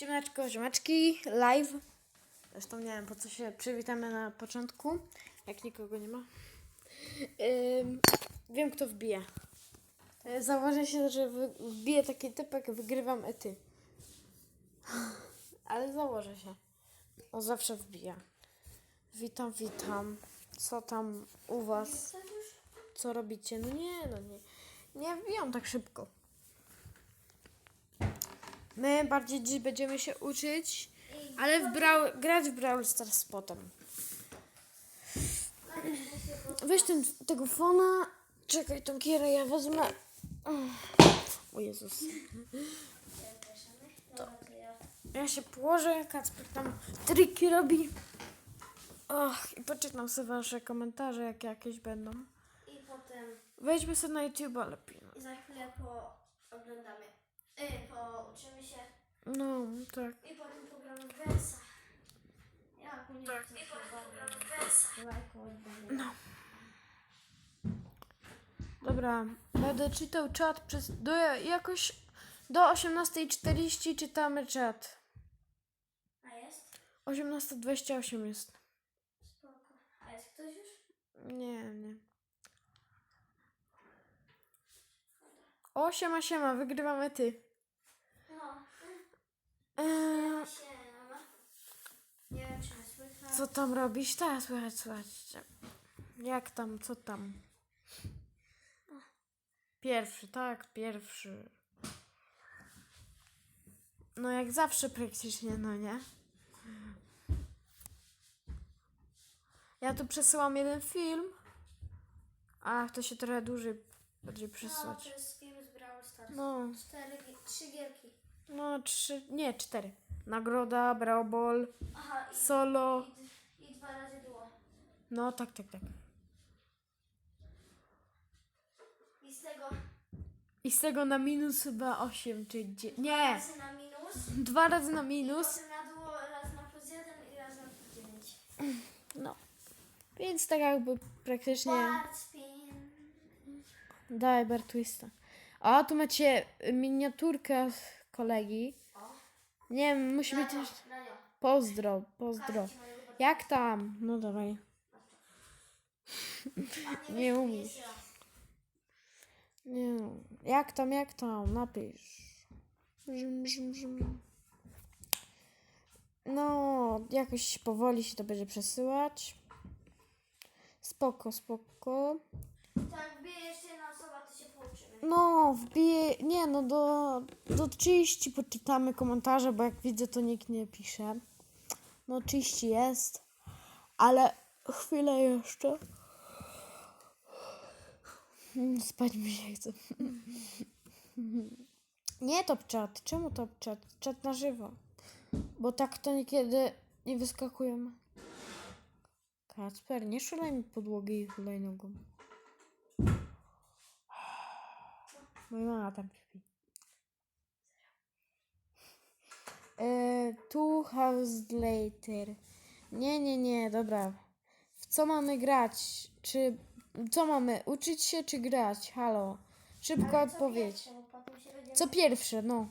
Siemeczko, ziomeczki, live. Zresztą nie wiem, po co się przywitamy na początku, jak nikogo nie ma. Wiem, kto wbije. Y, Zauważę się, że wbije taki typek, wygrywam ety. Ale założę się. On zawsze wbija. Witam, witam. Co tam u was? Co robicie? No nie, no nie. Nie wbijam tak szybko. My bardziej dziś będziemy się uczyć, ale w Brawl, grać w Brawl Stars potem. Weź ten, tego fona. Czekaj, tą kierę ja wezmę. O Jezus. Ja się położę, Kacper tam triki robi. Och, i poczytam sobie wasze komentarze, jak jakieś będą. I potem Wejdźmy sobie na YouTube lepiej. No, za chwilę po oglądamy. Y, pouczymy się no tak. i potem pogramy w Versa. Ja ogólnie tak. I potem pogramy w Versa. Lajku. No. Dobra, będę czytał czat przez. Do, jakoś do 18.40 czytamy czat. A jest? 18.28 jest. Spoko. A jest ktoś już? Nie, nie. O, siema, siema, wygrywamy ty. No. Eee, Ja się, no. Nie wiem czy mnie słychać. co tam robisz? Tak, słychać, słychać. Jak tam, co tam? Pierwszy, tak, pierwszy. No jak zawsze praktycznie, no nie? Ja tu przesyłam jeden film. Ach, to się trochę dłużej będzie No, to jest game z Brawl Stars. No, Cztery, gi- trzy gierki. No trzy, nie, cztery. Nagroda, Brawl Aha, i, solo. i, i dwa razy duo. No, tak, tak, tak. I z tego I z tego na minus chyba 8 czy 9. Nie! razy na minus. Dwa razy na minus. Potem na duo raz na plus jeden i raz na plus dziewięć. No. Więc tak jakby praktycznie. Spin. Daj bar twista. A tu macie miniaturkę kolegi. Nie wiem, musi być. Pozdro, pozdro. Jak tam? No dawaj. Nie umiesz. Nie. Jak tam, jak tam? Napisz. Rzym, rzym, rzym. No, jakoś powoli się to będzie przesyłać. Spoko, spoko. Tak, bije jeszcze jedna osoba, to się pouczymy. No, wbiję. Nie, no do, do 30 poczytamy komentarze, bo jak widzę, to nikt nie pisze. No, 30 jest, ale chwilę jeszcze. Mm, Spać mi się chce. Nie top chat. Czemu top chat? Chat na żywo. Bo tak to niekiedy nie wyskakują. Kacper, nie szulaj mi podłogi hulajnogą. Moja mama tam śpi. E, two hours later. Nie, nie, nie, dobra. W co mamy grać? Czy. Co mamy? Uczyć się czy grać? Halo. Szybko Ale co odpowiedź. pierwsze, bo potem się będziemy Co pierwsze, no.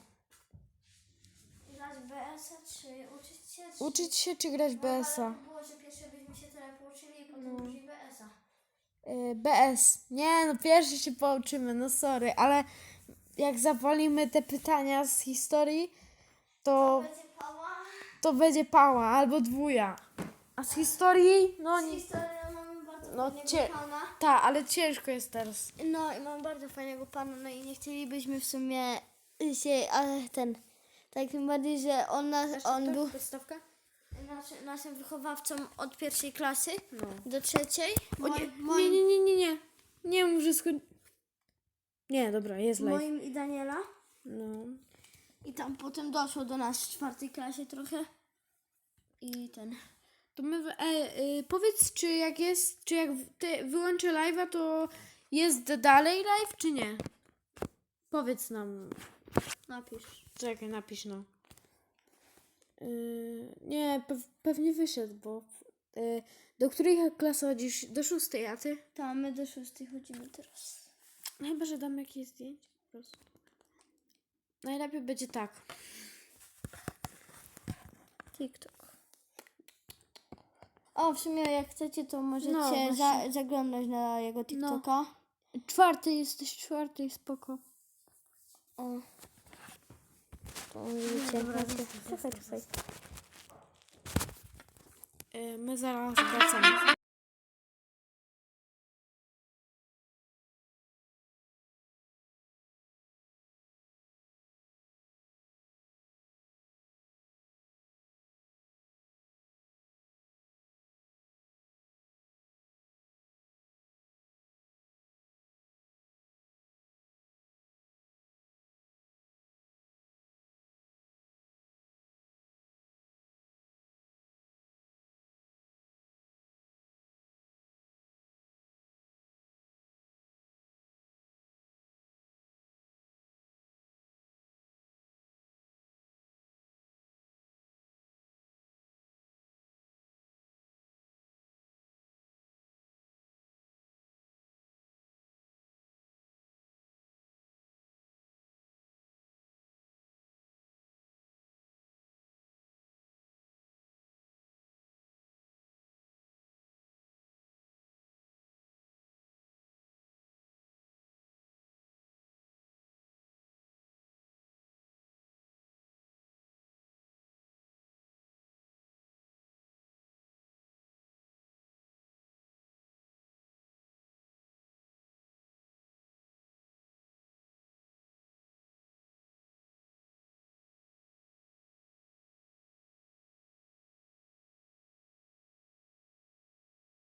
grać BS-a, czy uczyć się, czy... Uczyć się czy grać No, BS-a? ale by było, że pierwsze byśmy się tyle pouczyli i potem No. później BS-a. E, BS. Nie, no pierwszy się pouczymy, no sorry, ale jak zawalimy te pytania z historii, to, Będzie pała. to będzie pała albo dwuja. A z historii, no Z nie. historii mamy bardzo No, fajnego cie- pana. Ta, ale ciężko jest teraz. No i mam bardzo fajnego pana, no i nie chcielibyśmy w sumie się, ale ten, tak tym bardziej, że on, nas, on był Podstawka? Naszy, naszym wychowawcą od pierwszej klasy No. do trzeciej. Moim- nie, moim, nie, nie, nie, nie. Nie mów, sko... Nie, dobra, jest live. moim i Daniela. No. I tam potem doszło do nas w czwartej klasie trochę. I ten. To my, e, e, powiedz, czy jak jest, czy jak wyłączę live'a, to jest dalej live, czy nie? Powiedz nam. Napisz. Czekaj, napisz no. Yy, nie, pew, pewnie wyszedł, bo... Yy, do której klasy chodzisz? Do szóstej, a ty? Tam my do szóstej chodzimy teraz. No Chyba, że dam jakieś zdjęcie po prostu. Najlepiej będzie tak. TikTok. O, w sumie jak chcecie, to możecie No, właśnie. za, zaglądać na jego TikToka. Czwarty jesteś, czwarty, spoko. O. To widzicie, macie. Czekaj, czekaj.